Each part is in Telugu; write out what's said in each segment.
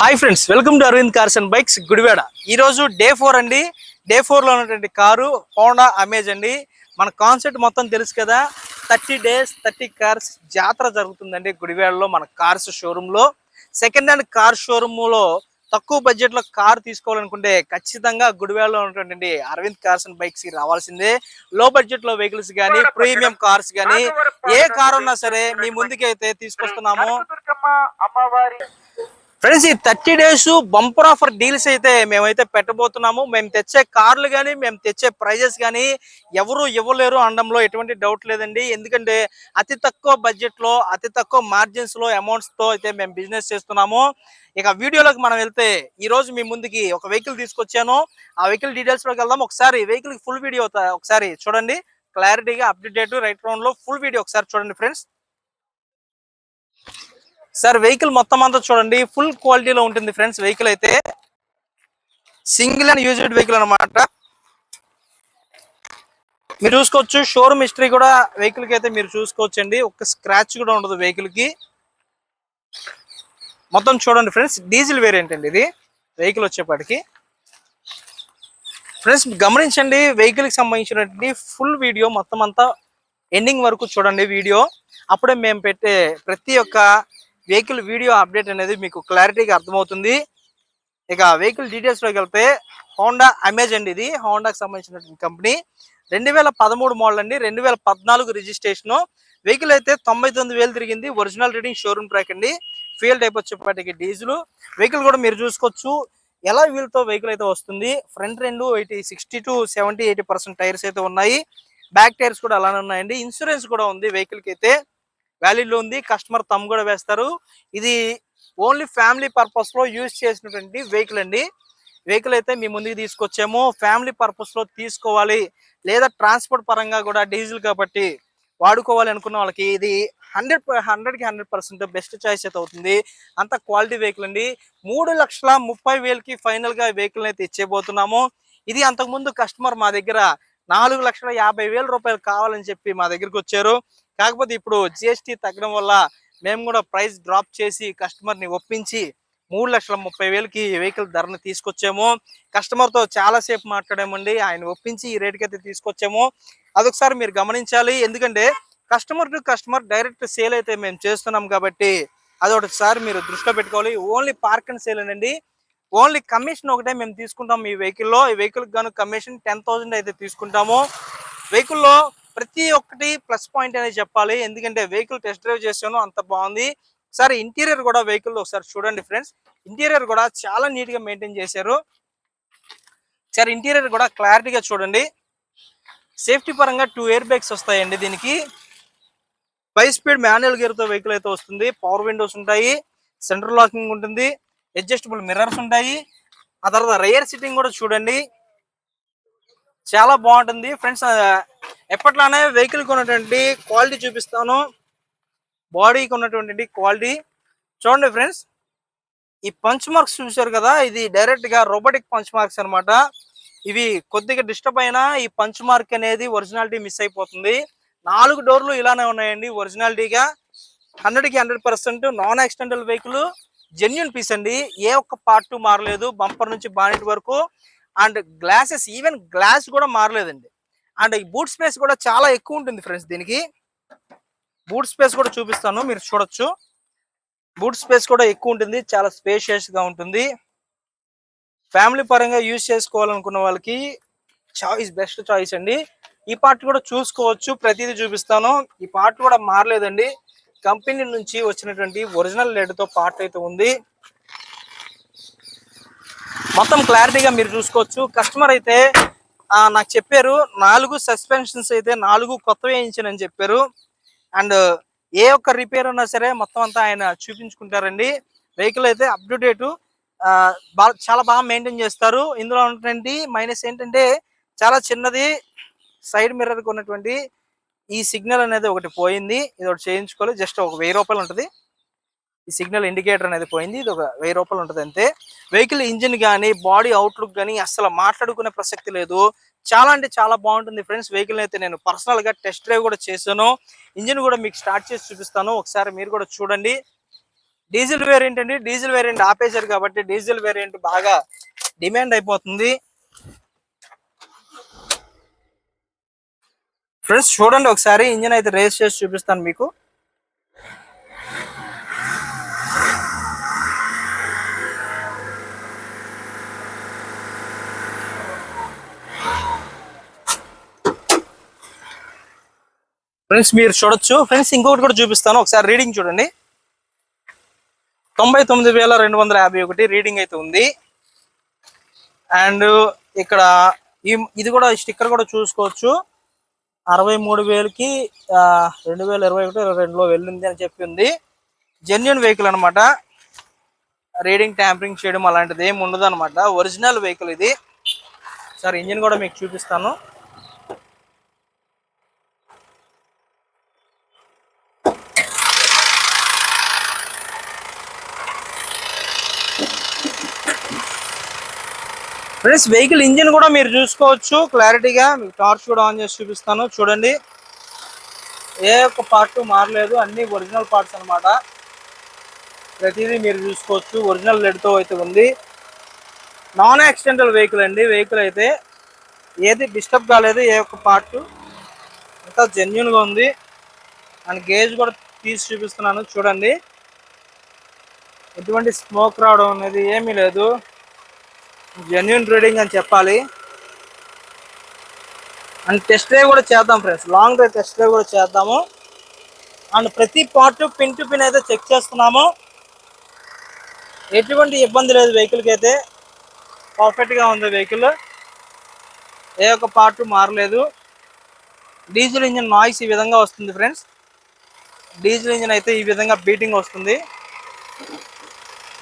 Hi friends welcome to Aravind cars and bikes Gudivada ఈ రోజు డే ఫోర్ అండి. డే ఫోర్లో ఉన్నటువంటి కారు హోండా అమేజ్ అండి. మన కాన్సెప్ట్ మొత్తం తెలుసు కదా. థర్టీ డేస్ థర్టీ కార్స్ జాతర జరుగుతుందండి గుడివాడలో మన కార్స్ షోరూమ్లో. సెకండ్ హ్యాండ్ కార్ షోరూమ్లో తక్కువ బడ్జెట్లో కార్ తీసుకోవాలనుకుంటే ఖచ్చితంగా గుడివాడలో ఉన్నటువంటి అరవింద్ కార్స్ అండ్ బైక్స్కి రావాల్సిందే. లో బడ్జెట్లో వెహికల్స్ కానీ ప్రీమియం కార్స్ కానీ ఏ కార్ ఉన్నా సరే మీ ముందుకైతే తీసుకొస్తున్నాము అమ్మవారి ఫ్రెండ్స్ ఈ thirty days bumper offer deals అయితే మేమైతే పెట్టబోతున్నాము. మేము తెచ్చే కార్లు కానీ మేము తెచ్చే ప్రైజెస్ కానీ ఎవరు ఇవ్వలేరు అనడంలో ఎటువంటి డౌట్ లేదండి. ఎందుకంటే అతి తక్కువ బడ్జెట్లో అతి తక్కువ మార్జిన్స్లో తో అయితే మేము బిజినెస్ చేస్తున్నాము. ఇక వీడియోలోకి మనం వెళ్తే ఈ రోజు మీ ముందుకి ఒక వెహికల్ తీసుకొచ్చాను. ఆ వెహికల్ డీటెయిల్స్లోకి వెళ్దాం. ఒకసారి వెహికల్ ఫుల్ వీడియో ఒకసారి చూడండి. క్లారిటీగా అప్డేట్ రైట్ రౌండ్లో ఫుల్ వీడియో ఒకసారి చూడండి ఫ్రెండ్స్ సార్ వెహికల్ మొత్తం అంతా చూడండి. ఫుల్ క్వాలిటీలో ఉంటుంది ఫ్రెండ్స్ వెహికల్ అయితే. సింగిల్ అండ్ యూజ్డ్ వెహికల్ అన్నమాట. మీరు చూసుకోవచ్చు షోరూమ్ హిస్టరీ కూడా వెహికల్కి అయితే మీరు చూసుకోవచ్చు అండి ఒక స్క్రాచ్ కూడా ఉండదు వెహికల్కి. మొత్తం చూడండి ఫ్రెండ్స్ డీజిల్ వేరియంట్ అండి ఇది వెహికల్ వచ్చేపాటికి. ఫ్రెండ్స్ గమనించండి వెహికల్కి సంబంధించినటువంటి ఫుల్ వీడియో మొత్తం అంతా ఎండింగ్ వరకు చూడండి వీడియో అప్పుడే మేము పెట్టే ప్రతి ఒక్క వెహికల్ వీడియో అప్డేట్ అనేది మీకు క్లారిటీగా అర్థమవుతుంది. ఇక వెహికల్ డీటెయిల్స్లోకి వెళ్తే హోండా అమేజ్ అండి ఇది. హోండాకి సంబంధించినటువంటి కంపెనీ. రెండు వేల పదమూడు మోడల్ అండి. రెండు వేల పద్నాలుగు రిజిస్ట్రేషన్. వెహికల్ అయితే తొంభై తొమ్మిది వేలు తిరిగింది. ఒరిజినల్ రీడింగ్ షోరూమ్ ట్రాక్ అండి. ఫ్యూయల్ టైప్ వచ్చేపాటికి డీజిల్. వెహికల్ కూడా మీరు చూసుకోవచ్చు. ఎలా వీల్తో వెహికల్ అయితే వస్తుంది. ఫ్రంట్ రెండు eighty sixty to seventy eighty percent tyres అయితే ఉన్నాయి. బ్యాక్ టైర్స్ కూడా అలానే ఉన్నాయండి. ఇన్సూరెన్స్ కూడా ఉంది వెహికల్కి అయితే. వ్యాలిడ్లో ఉంది. కస్టమర్ తమ్ కూడా వేస్తారు. ఇది ఓన్లీ ఫ్యామిలీ పర్పస్లో యూజ్ చేసినటువంటి వెహికల్ అండి. వెహికల్ అయితే మీ ముందుకు తీసుకొచ్చాము. ఫ్యామిలీ పర్పస్లో తీసుకోవాలి. లేదా ట్రాన్స్పోర్ట్ పరంగా కూడా డీజిల్ కాబట్టి వాడుకోవాలి అనుకున్న వాళ్ళకి ఇది హండ్రెడ్ హండ్రెడ్కి హండ్రెడ్ పర్సెంట్ బెస్ట్ చాయిస్ అయితే అవుతుంది. అంత క్వాలిటీ వెహికల్ అండి. మూడు లక్షల ముప్పై వేలకి ఫైనల్గా వెహికల్ అయితే ఇచ్చేబోతున్నాము ఇది అంతకుముందు కస్టమర్ మా దగ్గర నాలుగు లక్షల యాభై వేల రూపాయలు కావాలని చెప్పి మా దగ్గరికి వచ్చారు. కాకపోతే ఇప్పుడు జిఎస్టీ తగ్గడం వల్ల మేము కూడా ప్రైస్ డ్రాప్ చేసి కస్టమర్ని ఒప్పించి మూడు లక్షల ముప్పై వేలకి వెహికల్ ధరను తీసుకొచ్చాము. కస్టమర్తో చాలాసేపు మాట్లాడామండి. ఆయన ఒప్పించి ఈ రేటుకి అయితే తీసుకొచ్చాము. అదొకసారి మీరు గమనించాలి. ఎందుకంటే customer to customer direct sale అయితే మేము చేస్తున్నాం కాబట్టి అదొకటిసారి మీరు దృష్టిలో పెట్టుకోవాలి. ఓన్లీ పార్క్ అండ్ సేల్ అండి. ఓన్లీ కమిషన్ ఒకటే మేము తీసుకుంటాం ఈ వెహికల్లో ఈ వెహికల్ గాను కమిషన్ టెన్ థౌజండ్ అయితే తీసుకుంటాము. వెహికల్లో ప్రతి ఒక్కటి ప్లస్ పాయింట్ అనేది చెప్పాలి. ఎందుకంటే వెహికల్ టెస్ట్ డ్రైవ్ చేసాను అంత బాగుంది. ఒకసారి ఇంటీరియర్ కూడా వెహికల్ ఒకసారి చూడండి ఫ్రెండ్స్. ఇంటీరియర్ కూడా చాలా నీట్గా మెయింటైన్ చేశారు. సార్ ఇంటీరియర్ కూడా క్లారిటీగా చూడండి. సేఫ్టీ పరంగా టూ ఇయర్ బ్యాగ్స్ వస్తాయండి దీనికి. ఫైవ్ స్పీడ్ మాన్యువల్ గేర్తో వెహికల్ అయితే వస్తుంది. పవర్ విండోస్ ఉంటాయి సెంట్రల్ లాకింగ్ ఉంటుంది అడ్జస్టబుల్ మిర్రర్స్ ఉంటాయి. ఆ తర్వాత రేయర్ సిట్టింగ్ కూడా చూడండి. చాలా బాగుంటుంది. ఫ్రెండ్స్ ఎప్పట్లానే వెహికల్ ఉన్నటువంటి క్వాలిటీ చూపిస్తాను. బాడీకి ఉన్నటువంటి క్వాలిటీ. చూడండి ఫ్రెండ్స్ ఈ పంచ్ మార్క్స్ చూశారు కదా ఇది డైరెక్ట్గా రోబోటిక్ పంచ్ మార్క్స్ అన్నమాట. ఇవి కొద్దిగా డిస్టర్బ్ అయినా ఈ పంచ్ మార్క్ అనేది ఒరిజినాలిటీ మిస్ అయిపోతుంది. నాలుగు డోర్లు ఇలానే ఉన్నాయండి ఒరిజినాలిటీగా. హండ్రెడ్కి hundred percent non accidental vehicle genuine piece అండి. ఏ ఒక్క పార్ట్ మారలేదు బంపర్ నుంచి బానెట్ వరకు. అండ్ గ్లాసెస్ ఈవెన్ గ్లాస్ కూడా మారలేదండి. అండ్ ఈ బూట్ స్పేస్ కూడా చాలా ఎక్కువ ఉంటుంది ఫ్రెండ్స్ దీనికి. బూట్ స్పేస్ కూడా చూపిస్తాను మీరు చూడొచ్చు. బూట్ స్పేస్ కూడా ఎక్కువ ఉంటుంది చాలా స్పేషియస్గా ఉంటుంది. ఫ్యామిలీ పరంగా యూజ్ చేసుకోవాలనుకున్న వాళ్ళకి చాయిస్ బెస్ట్ చాయిస్ అండి. ఈ పార్ట్ కూడా చూసుకోవచ్చు ప్రతిదీ చూపిస్తాను. ఈ పార్ట్ కూడా మారలేదండి. కంపెనీ నుంచి వచ్చినటువంటి ఒరిజినల్ లెడ్తో పార్ట్ అయితే ఉంది. మొత్తం క్లారిటీగా మీరు చూసుకోవచ్చు. కస్టమర్ అయితే నాకు చెప్పారు నాలుగు సస్పెన్షన్స్ అయితే నాలుగు కొత్తవి వేయించానని చెప్పారు. అండ్ ఏ ఒక్క రిపేర్ ఉన్నా సరే మొత్తం అంతా ఆయన చూపించుకుంటారండి. వెహికల్ అయితే అప్ టు డేట్ బాగా చాలా బాగా మెయింటైన్ చేస్తారు. ఇందులో ఉన్నటువంటి మైనస్ ఏంటంటే చాలా చిన్నది సైడ్ మిర్రర్ ఉన్నటువంటి ఈ సిగ్నల్ అనేది ఒకటి పోయింది. ఇది ఒకటి చేయించుకోవాలి. జస్ట్ ఒక వెయ్యి రూపాయలు ఉంటుంది. ఈ సిగ్నల్ ఇండికేటర్ అనేది పోయింది. ఇది ఒక వెయ్యి రూపాయలు ఉంటుంది అంతే. వెహికల్ ఇంజిన్ కానీ బాడీ అవుట్లుక్ కానీ అసలు మాట్లాడుకునే ప్రసక్తి లేదు. చాలా అంటే చాలా బాగుంటుంది ఫ్రెండ్స్. వెహికల్ అయితే నేను పర్సనల్గా టెస్ట్ డ్రైవ్ కూడా చేశాను. ఇంజిన్ కూడా మీకు స్టార్ట్ చేసి చూపిస్తాను. ఒకసారి మీరు కూడా చూడండి. డీజిల్ వేరియంట్ అండి. డీజిల్ వేరియంట్ ఆపేశారు కాబట్టి డీజిల్ వేరియంట్ బాగా డిమాండ్ అయిపోతుంది. ఫ్రెండ్స్ చూడండి ఒకసారి ఇంజిన్ అయితే రేస్ చేసి చూపిస్తాను మీకు. ఫ్రెండ్స్ మీరు చూడొచ్చు. ఫ్రెండ్స్ ఇంకొకటి కూడా చూపిస్తాను. ఒకసారి రీడింగ్ చూడండి. తొంభై తొమ్మిది వేల రెండు వందల యాభై ఒకటి రీడింగ్ అయితే ఉంది. అండ్ ఇక్కడ ఈ ఇది కూడా స్టిక్కర్ కూడా చూసుకోవచ్చు. అరవై మూడు వేలకి రెండు వేల ఇరవై ఒకటి ఇరవై రెండులో వెళ్ళింది అని చెప్పి ఉంది. జెన్యున్ వెహికల్ అనమాట రీడింగ్ ట్యాంపరింగ్ చేయడం అలాంటిది ఏమి ఉండదు అనమాట ఒరిజినల్ వెహికల్ ఇది. సార్ ఇంజిన్ కూడా మీకు చూపిస్తాను. ఫ్రెండ్స్ వెహికల్ ఇంజిన్ కూడా మీరు చూసుకోవచ్చు. క్లారిటీగా మీకు టార్చ్ కూడా ఆన్ చేసి చూపిస్తాను. చూడండి. ఏ ఒక్క పార్ట్ మారలేదు. అన్ని ఒరిజినల్ పార్ట్స్ అన్నమాట. ప్రతిదీ మీరు చూసుకోవచ్చు. ఒరిజినల్ లెడ్తో అయితే ఉంది. నాన్ యాక్సిడెంటల్ వెహికల్ అండి. వెహికల్ అయితే ఏది డిస్టర్బ్ కాలేదు. ఏ ఒక్క పార్ట్ అంతా జెన్యున్గా ఉంది. అండ్ గేజ్ కూడా తీసి చూపిస్తున్నాను. చూడండి. ఎటువంటి స్మోక్ రావడం అనేది ఏమీ లేదు. జెన్యున్ రీడింగ్ అని చెప్పాలి. అండ్ టెస్ట్ డ్రైవ్ కూడా చేద్దాం friends long drive test drive కూడా చేద్దాము. అండ్ ప్రతి పార్ట్ పిన్ టు పిన్ అయితే చెక్ చేస్తున్నాము. ఎటువంటి ఇబ్బంది లేదు వెహికల్కి అయితే. పర్ఫెక్ట్గా ఉంది వెహికల్ ఏ ఒక్క పార్ట్ మారలేదు. డీజిల్ ఇంజిన్ నాయిస్ ఈ విధంగా వస్తుంది ఫ్రెండ్స్ డీజిల్ ఇంజిన్ అయితే ఈ విధంగా బీటింగ్ వస్తుంది.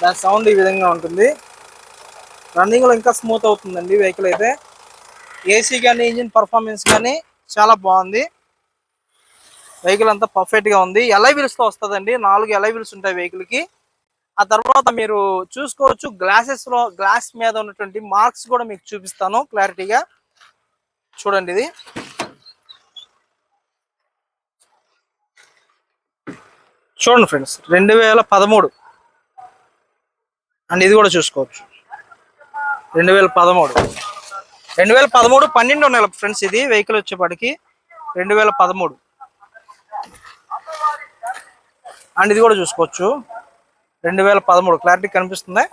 దాని సౌండ్ ఈ విధంగా ఉంటుంది. రన్నింగ్లో ఇంకా స్మూత్ అవుతుందండి వెహికల్ అయితే. ఏసీ కానీ ఇంజిన్ పర్ఫార్మెన్స్ కానీ చాలా బాగుంది. వెహికల్ అంతా పర్ఫెక్ట్గా ఉంది. ఎలై వీల్స్తో వస్తుందండి. నాలుగు ఎలై వీల్స్ ఉంటాయి వెహికల్కి. ఆ తర్వాత మీరు చూసుకోవచ్చు గ్లాసెస్లో గ్లాస్ మీద ఉన్నటువంటి మార్క్స్ కూడా మీకు చూపిస్తాను క్లారిటీగా చూడండి ఇది. చూడండి ఫ్రెండ్స్ రెండు వేల పదమూడు. అండ్ ఇది కూడా చూసుకోవచ్చు. రెండు వేల పదమూడు. రెండు వేల పదమూడు పన్నెండు నెల ఫ్రెండ్స్ ఇది. వెహికల్ వచ్చేపాటికి రెండు వేల పదమూడు. అండ్ ఇది కూడా చూసుకోవచ్చు. రెండు వేల పదమూడు. క్లారిటీ కనిపిస్తుందా?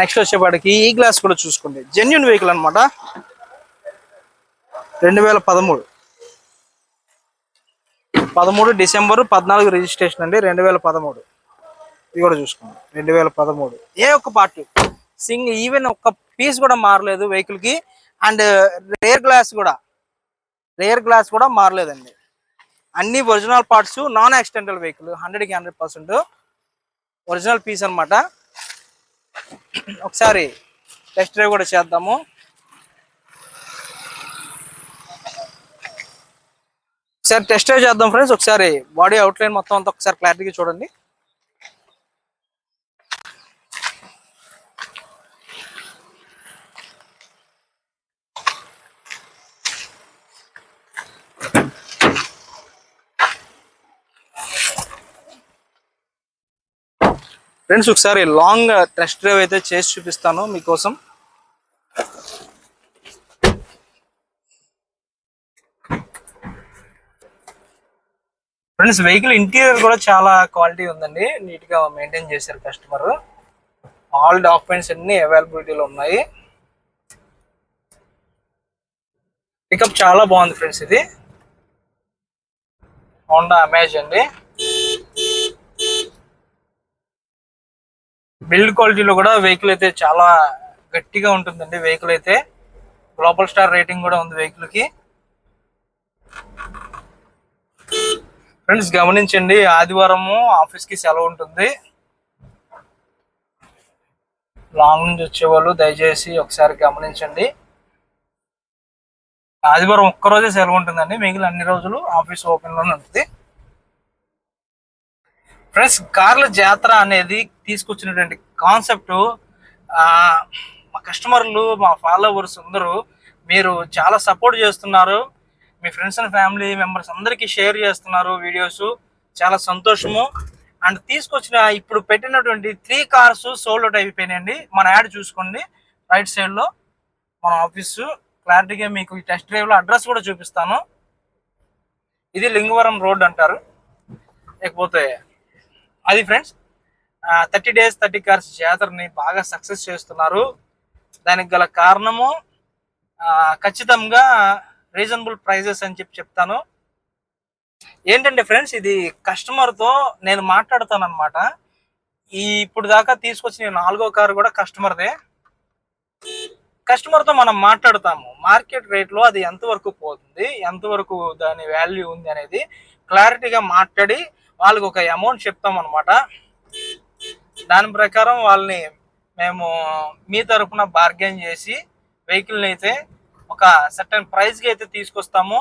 నెక్స్ట్ వచ్చేపాటికి ఈ గ్లాస్ కూడా చూసుకోండి. జెన్యున్ వెహికల్ అనమాట రెండు వేల పదమూడు. పదమూడు డిసెంబర్ పద్నాలుగు రిజిస్ట్రేషన్ అండి. రెండు వేల పదమూడు. ఇది కూడా చూసుకున్నాం రెండు వేల పదమూడు. ఏ ఒక్క పార్ట్ సింగ్ ఈవెన్ ఒక్క పీస్ కూడా మారలేదు వెహికల్కి. అండ్ రేర్ గ్లాస్ కూడా. రేర్ గ్లాస్ కూడా మారలేదండి. అన్ని original parts non accidental vehicle హండ్రెడ్కి హండ్రెడ్ పర్సెంట్ ఒరిజినల్ పీస్ అన్నమాట. ఒకసారి టెస్ట్ డ్రైవ్ కూడా చేద్దాము. ఒకసారి టెస్ట్ డ్రైవ్ చేద్దాం ఫ్రెండ్స్ ఒకసారి బాడీ అవుట్లైన్ మొత్తం అంతా ఒకసారి క్లారిటీగా చూడండి. ఫ్రెండ్స్ ఒకసారి లాంగ్ టెస్ట్ డ్రైవ్ అయితే చేసి చూపిస్తాను మీకోసం. ఫ్రెండ్స్ వెహికల్ ఇంటీరియర్ కూడా చాలా క్వాలిటీ ఉందండి. నీట్గా మెయింటైన్ చేశారు కస్టమర్ ఆల్ డాక్యుమెంట్స్ అన్ని అవైలబిలిటీలో ఉన్నాయి. పికప్ చాలా బాగుంది ఫ్రెండ్స్ ఇది. హోండా అమేజ్ అండి. బిల్డ్ క్వాలిటీలో కూడా వెహికల్ అయితే చాలా గట్టిగా ఉంటుందండి. వెహికల్ అయితే గ్లోబల్ స్టార్ రేటింగ్ కూడా ఉంది వెహికల్కి ఫ్రెండ్స్ గమనించండి ఆదివారము ఆఫీస్కి సెలవు ఉంటుంది. లాంగ్ నుంచి వచ్చేవాళ్ళు దయచేసి ఒకసారి గమనించండి. ఆదివారం ఒక్కరోజే సెలవు ఉంటుందండి. మిగిలిన అన్ని రోజులు ఆఫీస్ ఓపెన్లోనే ఉంటుంది. ఫ్రెండ్స్ కార్ల జాతర అనేది తీసుకొచ్చినటువంటి కాన్సెప్ట్ మా కస్టమర్లు మా ఫాలోవర్స్ అందరూ మీరు చాలా సపోర్ట్ చేస్తున్నారు. మీ ఫ్రెండ్స్ అండ్ ఫ్యామిలీ మెంబర్స్ అందరికీ షేర్ చేస్తున్నారు వీడియోస్. చాలా సంతోషము. అండ్ తీసుకొచ్చిన ఇప్పుడు పెట్టినటువంటి త్రీ కార్స్ సోల్డ్ అవుట్ అయిపోయినాయండి. మన యాడ్ చూసుకోండి. రైట్ సైడ్లో మన ఆఫీసు. క్లారిటీగా మీకు ఈ టెస్ట్ డ్రైవ్లో అడ్రస్ కూడా చూపిస్తాను. ఇది లింగవరం రోడ్ అంటారు. లేకపోతే అది friends thirty days thirty cars జాతరని బాగా సక్సెస్ చేస్తున్నారు. దానికి గల కారణము ఖచ్చితంగా రీజనబుల్ ప్రైజెస్ అని చెప్పి చెప్తాను. ఏంటంటే ఫ్రెండ్స్ ఇది కస్టమర్తో నేను మాట్లాడతాను అనమాట ఈ ఇప్పుడు దాకా తీసుకొచ్చిన నాలుగో కారు కూడా కస్టమర్దే. కస్టమర్తో మనం మాట్లాడతాము మార్కెట్ రేట్లో అది ఎంతవరకు పోతుంది ఎంతవరకు దాని వాల్యూ ఉంది అనేది క్లారిటీగా మాట్లాడి వాళ్ళకి ఒక అమౌంట్ చెప్తాం అనమాట దాని ప్రకారం వాళ్ళని మేము మీ తరఫున బార్గెన్ చేసి వెహికల్ని అయితే ఒక సర్టన్ ప్రైస్కి అయితే తీసుకొస్తాము.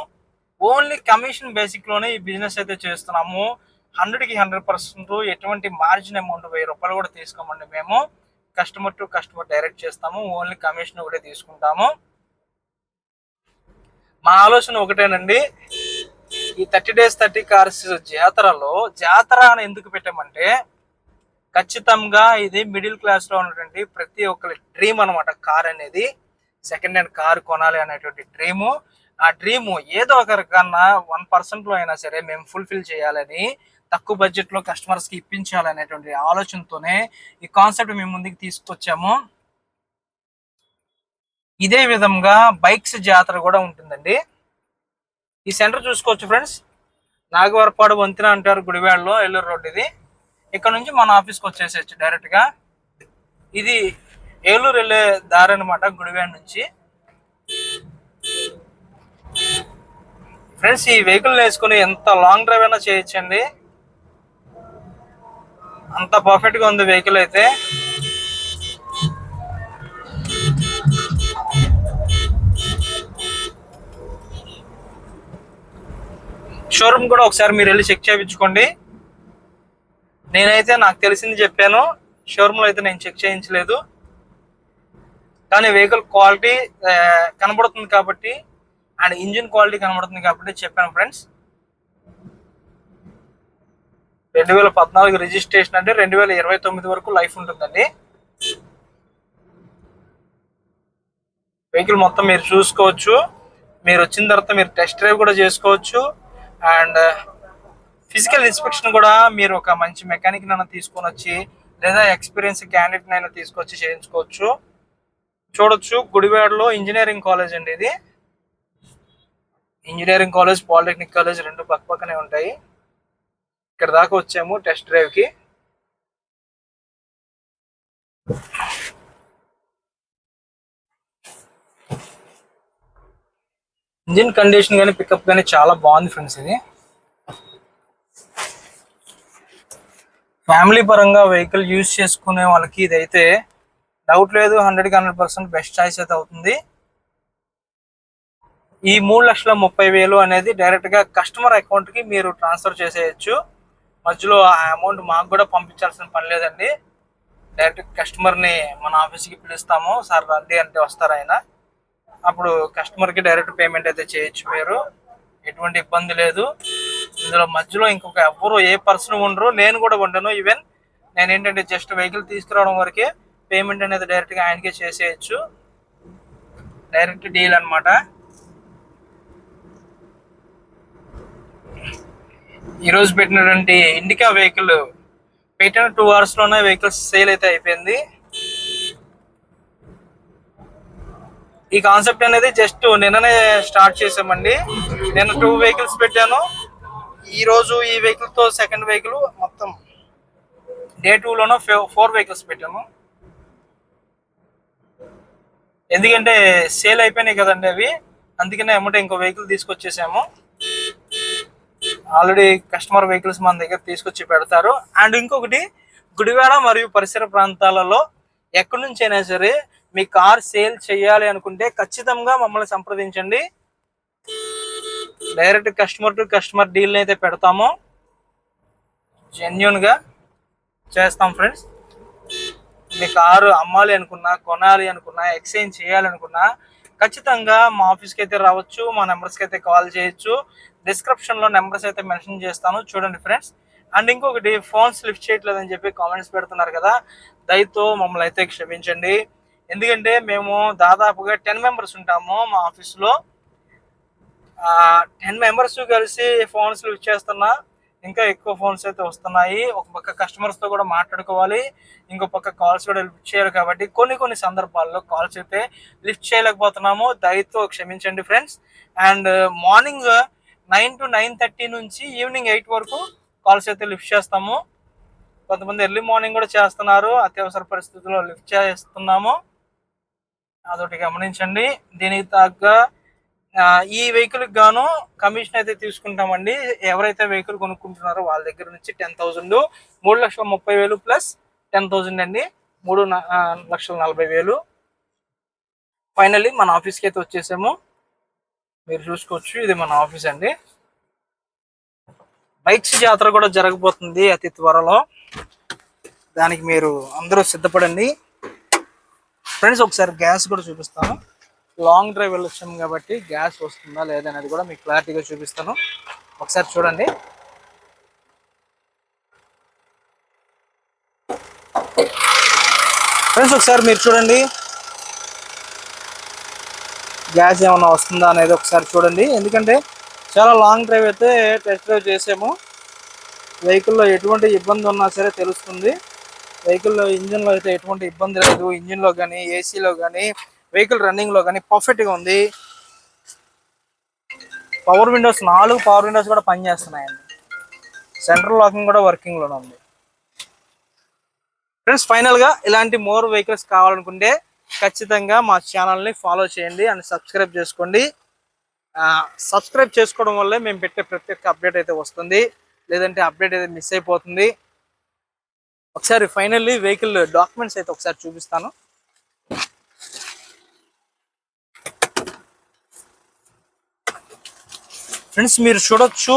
ఓన్లీ కమిషన్ బేసిక్లోనే ఈ బిజినెస్ అయితే చేస్తున్నాము. హండ్రెడ్కి హండ్రెడ్ పర్సెంట్ ఎటువంటి మార్జిన్ అమౌంట్ వెయ్యి రూపాయలు కూడా తీసుకోమండి మేము. కస్టమర్ టు కస్టమర్ డైరెక్ట్ చేస్తాము. ఓన్లీ కమిషన్ కూడా తీసుకుంటాము. మా ఆలోచన ఒకటేనండి. ఈ థర్టీ డేస్ థర్టీ కార్స్ జాతరలో జాతర అని ఎందుకు పెట్టామంటే ఖచ్చితంగా ఇది మిడిల్ క్లాస్లో ఉన్నటువంటి ప్రతి ఒక్కరి డ్రీమ్ అనమాట కార్ అనేది సెకండ్ హ్యాండ్ కార్ కొనాలి అనేటువంటి డ్రీము. ఆ డ్రీము ఏదో ఒకరికన్నా వన్ పర్సెంట్లో అయినా సరే మేము ఫుల్ఫిల్ చేయాలని తక్కువ బడ్జెట్లో కస్టమర్స్కి ఇప్పించాలనేటువంటి ఆలోచనతోనే ఈ కాన్సెప్ట్ మేము ముందుకు తీసుకొచ్చాము. ఇదే విధంగా బైక్స్ జాతర కూడా ఉంటుందండి. ఈ సెంటర్ చూసుకోవచ్చు ఫ్రెండ్స్. నాగవరపాడు వంతెన అంటారు గుడివాడలో ఏలూరు రోడ్ ఇది. ఇక్కడ నుంచి మన ఆఫీస్కి వచ్చేసేయచ్చు డైరెక్ట్గా. ఇది ఏలూరు వెళ్ళే దారి అనమాట గుడివాడ నుంచి. ఫ్రెండ్స్ ఈ వెహికల్ వేసుకుని ఎంత లాంగ్ డ్రైవ్ అయినా చేయొచ్చండి. అంత పర్ఫెక్ట్గా ఉంది వెహికల్ అయితే. షోరూమ్ కూడా ఒకసారి మీరు వెళ్ళి చెక్ చేయించుకోండి. నేనైతే నాకు తెలిసింది చెప్పాను షోరూంలో అయితే నేను చెక్ చేయించలేదు. కానీ వెహికల్ క్వాలిటీ కనబడుతుంది కాబట్టి అండ్ ఇంజిన్ క్వాలిటీ కనబడుతుంది కాబట్టి చెప్పాను ఫ్రెండ్స్ రెండు వేల పద్నాలుగు రిజిస్ట్రేషన్ అంటే రెండు వేల ఇరవై తొమ్మిది వరకు లైఫ్ ఉంటుందండి. వెహికల్ మొత్తం మీరు చూసుకోవచ్చు. మీరు వచ్చిన తర్వాత మీరు టెస్ట్ డ్రైవ్ కూడా చేసుకోవచ్చు. అండ్ ఫిజికల్ ఇన్స్పెక్షన్ కూడా మీరు ఒక మంచి మెకానిక్ నైనా తీసుకొని వచ్చి లేదా ఎక్స్పీరియన్స్ క్యాండిడేట్ నైనా తీసుకొచ్చి చేయించుకోవచ్చు. చూడొచ్చు గుడివాడలో ఇంజనీరింగ్ కాలేజ్ అండి ఇది. ఇంజనీరింగ్ కాలేజ్ పాలిటెక్నిక్ కాలేజ్ రెండు పక్క పక్కనే ఉంటాయి. ఇక్కడ దాకా వచ్చాము టెస్ట్ డ్రైవ్ ఇంజిన్ కండిషన్ కానీ పికప్ కానీ చాలా బాగుంది ఫ్రెండ్స్ ఇది. ఫ్యామిలీ పరంగా వెహికల్ యూజ్ చేసుకునే వాళ్ళకి ఇదైతే డౌట్ లేదు హండ్రెడ్కి హండ్రెడ్ పర్సెంట్ బెస్ట్ చాయిస్ అయితే అవుతుంది. ఈ మూడు లక్షల ముప్పై వేలు అనేది డైరెక్ట్గా కస్టమర్ అకౌంట్కి మీరు ట్రాన్స్ఫర్ చేసేయచ్చు. మధ్యలో ఆ అమౌంట్ మాకు కూడా పంపించాల్సిన పని లేదండి. డైరెక్ట్ కస్టమర్ని మన ఆఫీస్కి పిలుస్తాము. సార్ రండి అంటే వస్తారు ఆయన. అప్పుడు కస్టమర్కి డైరెక్ట్ పేమెంట్ అయితే చేయొచ్చు మీరు. ఎటువంటి ఇబ్బంది లేదు. ఇందులో మధ్యలో ఇంకొక ఎవరు ఏ పర్సన్ ఉండరు. నేను కూడా ఉండను. ఈవెన్ నేను ఏంటంటే జస్ట్ వెహికల్ తీసుకురావడం వరకే పేమెంట్ అనేది డైరెక్ట్గా ఆయనకే చేసేయచ్చు. డైరెక్ట్ డీల్ అన్నమాట. ఈరోజు పెట్టినటువంటి ఇండికా వెహికల్ పెట్టిన టూ అవర్స్లోనే వెహికల్స్ సేల్ అయితే అయిపోయింది. ఈ కాన్సెప్ట్ అనేది జస్ట్ నిన్ననే స్టార్ట్ చేసామండి. నేను టూ వెహికల్స్ పెట్టాను. ఈ రోజు ఈ వెహికల్తో సెకండ్ వెహికల్ మొత్తం డే టూలోనూ ఫోర్ వెహికల్స్ పెట్టాను ఎందుకంటే సేల్ అయిపోయినాయి కదండి అవి. అందుకనే ఎమ్మటే ఇంకో వెహికల్ తీసుకొచ్చేసాము. ఆల్రెడీ కస్టమర్ వెహికల్స్ మన దగ్గర తీసుకొచ్చి పెడతారు. అండ్ ఇంకొకటి గుడివాడ మరియు పరిసర ప్రాంతాలలో ఎక్కడి నుంచి అయినా సరే మీ కార్ సేల్ చేయాలి అనుకుంటే ఖచ్చితంగా మమ్మల్ని సంప్రదించండి. Direct customer to customer deal అయితే పెడతాము. జెన్యున్గా చేస్తాం ఫ్రెండ్స్ మీ కారు అమ్మాలి అనుకున్నా కొనాలి అనుకున్నా ఎక్స్చేంజ్ చేయాలనుకున్నా ఖచ్చితంగా మా ఆఫీస్కి అయితే రావచ్చు మా నెంబర్స్కి అయితే కాల్ చేయొచ్చు. డిస్క్రిప్షన్లో నెంబర్స్ అయితే మెన్షన్ చేస్తాను. చూడండి ఫ్రెండ్స్ అండ్ ఇంకొకటి ఫోన్స్ లిఫ్ట్ చేయట్లేదని చెప్పి కామెంట్స్ పెడుతున్నారు కదా దయతో మమ్మల్ని అయితే క్షమించండి. ఎందుకంటే మేము దాదాపుగా టెన్ మెంబర్స్ ఉంటాము మా ఆఫీస్లో. టెన్ మెంబర్స్ కలిసి ఫోన్స్ లిఫ్ట్ చేస్తున్నా ఇంకా ఎక్కువ ఫోన్స్ అయితే వస్తున్నాయి. ఒక పక్క కస్టమర్స్తో కూడా మాట్లాడుకోవాలి ఇంకో పక్క కాల్స్ కూడా లిఫ్ట్ చేయాలి కాబట్టి కొన్ని కొన్ని సందర్భాల్లో కాల్స్ అయితే లిఫ్ట్ చేయలేకపోతున్నాము. దయతో క్షమించండి friends and morning nine to nine thirty నుంచి ఈవినింగ్ ఎయిట్ వరకు కాల్స్ అయితే లిఫ్ట్ చేస్తాము. కొంతమంది ఎర్లీ మార్నింగ్ కూడా చేస్తున్నారు. అత్యవసర పరిస్థితుల్లో లిఫ్ట్ చేస్తున్నాము. అదొకటి గమనించండి. దీనికి తగ్గ ఈ వెహికల్ గాను కమిషన్ అయితే తీసుకుంటామండి. ఎవరైతే వెహికల్ కొనుక్కుంటున్నారో వాళ్ళ దగ్గర నుంచి టెన్ థౌసండ్ మూడు లక్షల ముప్పై వేలు ప్లస్ టెన్ థౌజండ్ అండి. మూడు లక్షల నలభై వేలు. ఫైనల్లీ మన ఆఫీస్కి అయితే వచ్చేసాము. మీరు చూసుకోవచ్చు ఇది మన ఆఫీస్ అండి. బైక్స్ జాతర కూడా జరగబోతుంది అతి త్వరలో. దానికి మీరు అందరూ సిద్ధపడండి. ఫ్రెండ్స్ ఒకసారి గ్యాస్ కూడా చూపిస్తాను. లాంగ్ డ్రైవ్ వెళ్ళొచ్చాము కాబట్టి గ్యాస్ వస్తుందా లేదా అనేది కూడా మీకు క్లారిటీగా చూపిస్తాను. ఒకసారి చూడండి. ఫ్రెండ్స్ ఒకసారి మీరు చూడండి. గ్యాస్ ఏమైనా వస్తుందా అనేది ఒకసారి చూడండి. ఎందుకంటే చాలా లాంగ్ డ్రైవ్ అయితే టెస్ట్ డ్రైవ్ చేసాము. వెహికల్లో ఎటువంటి ఇబ్బంది ఉన్నా సరే తెలుస్తుంది. వెహికల్లో ఇంజిన్లో అయితే ఎటువంటి ఇబ్బంది లేదు. ఇంజిన్లో కానీ ఏసీలో కానీ వెహికల్ రన్నింగ్లో కానీ పర్ఫెక్ట్గా ఉంది. పవర్ విండోస్ నాలుగు పవర్ విండోస్ కూడా పనిచేస్తున్నాయండి. సెంట్రల్ లాకింగ్ కూడా వర్కింగ్లోనే ఉంది. ఫ్రెండ్స్ ఫైనల్గా ఇలాంటి మోర్ వెహికల్స్ కావాలనుకుంటే ఖచ్చితంగా మా ఛానల్ని ఫాలో చేయండి అండ్ సబ్స్క్రైబ్ చేసుకోండి. సబ్స్క్రైబ్ చేసుకోవడం వల్లే మేము పెట్టే ప్రతి ఒక్క అప్డేట్ అయితే వస్తుంది. లేదంటే అప్డేట్ అయితే మిస్ అయిపోతుంది. ఒకసారి ఫైనల్లీ వెహికల్ డాక్యుమెంట్స్ అయితే ఒకసారి చూపిస్తాను. ఫ్రెండ్స్ మీరు చూడొచ్చు.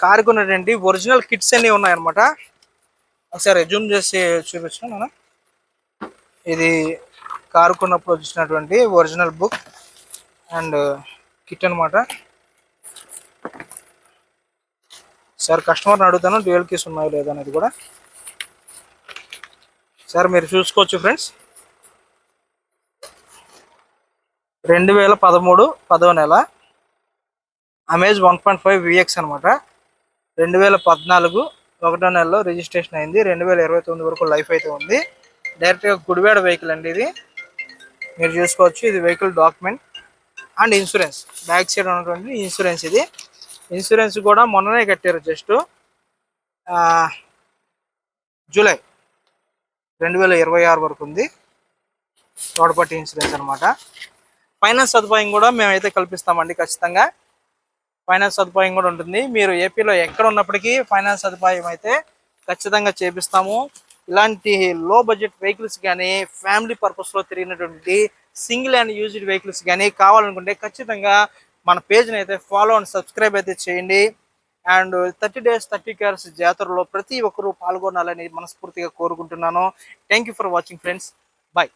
కారు కొన్నటువంటి ఒరిజినల్ కిట్స్ అన్ని ఉన్నాయన్నమాట. ఒకసారి రెజ్యూమ్ చేసి చూపించాను మనం ఇది కారు కొన్నప్పుడు వచ్చినటువంటి ఒరిజినల్ బుక్ అండ్ కిట్ అన్నమాట. సార్ కస్టమర్ని అడుగుతాను డ్యూయల్ కీస్ ఉన్నాయో లేదా అనేది కూడా. సార్ మీరు చూసుకోవచ్చు ఫ్రెండ్స్ రెండు వేల పదమూడు పదవ నెల Amaze one point five VX అనమాట రెండు వేల పద్నాలుగు ఒకటో నెలలో రిజిస్ట్రేషన్ అయింది. రెండు వేల ఇరవై తొమ్మిది వరకు లైఫ్ అయితే ఉంది. డైరెక్ట్గా గుడివాడ వెహికల్ అండి ఇది. మీరు చూసుకోవచ్చు ఇది vehicle document and insurance back side ఉన్నటువంటి ఇన్సూరెన్స్ ఇది. ఇన్సూరెన్స్ కూడా మొన్ననే కట్టారు జస్ట్ జూలై రెండు వేల ఇరవై ఆరు వరకు ఉంది. తోడపట్టి ఇన్సూరెన్స్ అనమాట ఫైనాన్స్ సదుపాయం కూడా మేమైతే కల్పిస్తామండి ఖచ్చితంగా. ఫైనాన్స్ సదుపాయం కూడా ఉంటుంది. మీరు ఏపీలో ఎక్కడ ఉన్నప్పటికీ ఫైనాన్స్ సదుపాయం అయితే ఖచ్చితంగా చేపిస్తాము. ఇలాంటి లో బడ్జెట్ వెహికల్స్ కానీ ఫ్యామిలీ పర్పస్లో తిరిగినటువంటి సింగిల్ అండ్ యూజ్డ్ వెహికల్స్ కానీ కావాలనుకుంటే ఖచ్చితంగా మన పేజ్ని అయితే ఫాలో అండ్ సబ్స్క్రైబ్ అయితే చేయండి. And thirty days thirty cars జాతరలో ప్రతి ఒక్కరూ పాల్గొనాలని మనస్ఫూర్తిగా కోరుకుంటున్నాను. Thank you for watching friends bye